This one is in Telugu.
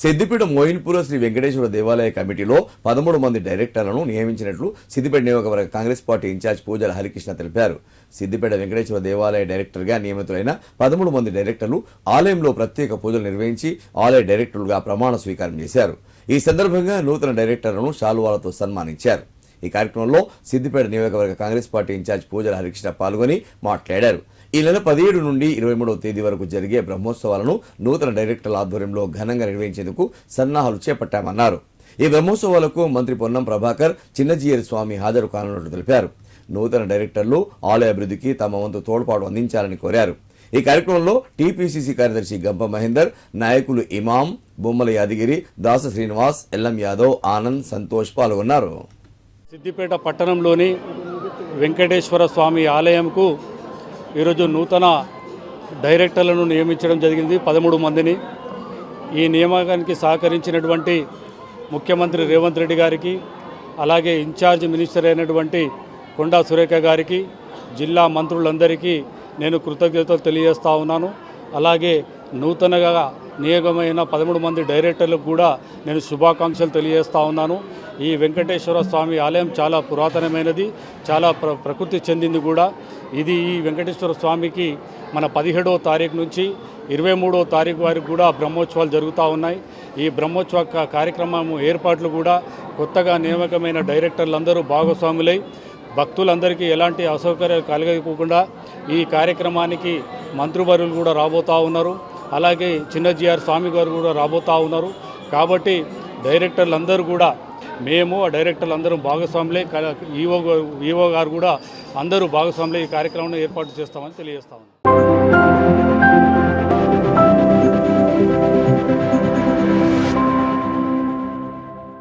సిద్దిపేట మోయిన్పూర్ శ్రీ వెంకటేశ్వర దేవాలయ కమిటీలో పదమూడు మంది డైరెక్టర్లను నియమించినట్లు సిద్దిపేట నియోజకవర్గ కాంగ్రెస్ పార్టీ ఇన్ఛార్జ్ పూజల హరికృష్ణ తెలిపారు. సిద్దిపేట వెంకటేశ్వర దేవాలయ డైరెక్టర్గా నియమితులైన పదమూడు మంది డైరెక్టర్లు ఆలయంలో ప్రత్యేక పూజలు నిర్వహించి ఆలయ డైరెక్టర్లుగా ప్రమాణ స్వీకారం చేశారు. ఈ సందర్భంగా నూతన డైరెక్టర్లను శాలువాలతో సన్మానించారు. ఈ కార్యక్రమంలో సిద్దిపేట నియోజకవర్గ కాంగ్రెస్ పార్టీ ఇన్ఛార్జ్ పూజల హరికృష్ణ పాల్గొని మాట్లాడారు. ఈ నెల పదిహేడు నుండి ఇరవై మూడవ తేదీ వరకు జరిగే బ్రహ్మోత్సవాలను నూతన డైరెక్టర్ల ఆధ్వర్యంలో ఘనంగా నిర్వహించేందుకు సన్నాహాలు చేపట్టామన్నారు. ఈ బ్రహ్మోత్సవాలకు మంత్రి పొన్నం ప్రభాకర్ చిన్నజీయర్ స్వామి హాజరు కానున్నట్లు తెలిపారు. నూతన డైరెక్టర్లు ఆలయ అభివృద్ధికి తమ వంతు తోడ్పాటు అందించాలని కోరారు. ఈ కార్యక్రమంలో టీపీసీసీ కార్యదర్శి గంప మహేందర్ నాయకులు ఇమాం బొమ్మల యాదగిరి దాస శ్రీనివాస్ ఎల్ఎం యాదవ్ ఆనంద్ సంతోష్ పాల్గొన్నారు. సిద్దిపేట పట్టణంలోని వెంకటేశ్వర స్వామి ఆలయంకు ఈరోజు నూతన డైరెక్టర్లను నియమించడం జరిగింది పదమూడు మందిని. ఈ నియామకానికి సహకరించినటువంటి ముఖ్యమంత్రి రేవంత్ రెడ్డి గారికి అలాగే ఇన్ఛార్జ్ మినిస్టర్ అయినటువంటి కొండా సురేఖ గారికి జిల్లా మంత్రులందరికీ నేను కృతజ్ఞతలు తెలియజేస్తా ఉన్నాను. అలాగే నూతనగా నియోగమైన పదమూడు మంది డైరెక్టర్లకు కూడా నేను శుభాకాంక్షలు తెలియజేస్తా ఉన్నాను. ఈ వెంకటేశ్వర స్వామి ఆలయం చాలా పురాతనమైనది చాలా ప్ర ప్రకృతి చెందింది కూడా. ఇది ఈ వెంకటేశ్వర స్వామికి మన పదిహేడవ తారీఖు నుంచి ఇరవై మూడవ తారీఖు వారికి కూడా బ్రహ్మోత్సవాలు జరుగుతూ ఉన్నాయి. ఈ బ్రహ్మోత్సవ కార్యక్రమం ఏర్పాట్లు కూడా కొత్తగా నియామకమైన డైరెక్టర్లందరూ భాగస్వాములై భక్తులందరికీ ఎలాంటి అసౌకర్యాలు కలగకుండా ఈ కార్యక్రమానికి మంత్రివర్యులు కూడా రాబోతూ ఉన్నారు. అలాగే చిన్న జిఆర్ స్వామి గారు కూడా రాబోతూ ఉన్నారు. కాబట్టి డైరెక్టర్లందరూ కూడా మేము ఆ డైరెక్టర్లు భాగస్వాములే. ఈవో గారు ఈవో గారు కూడా అందరూ భాగస్వాములే ఈ కార్యక్రమాన్ని ఏర్పాటు చేస్తామని తెలియజేస్తామని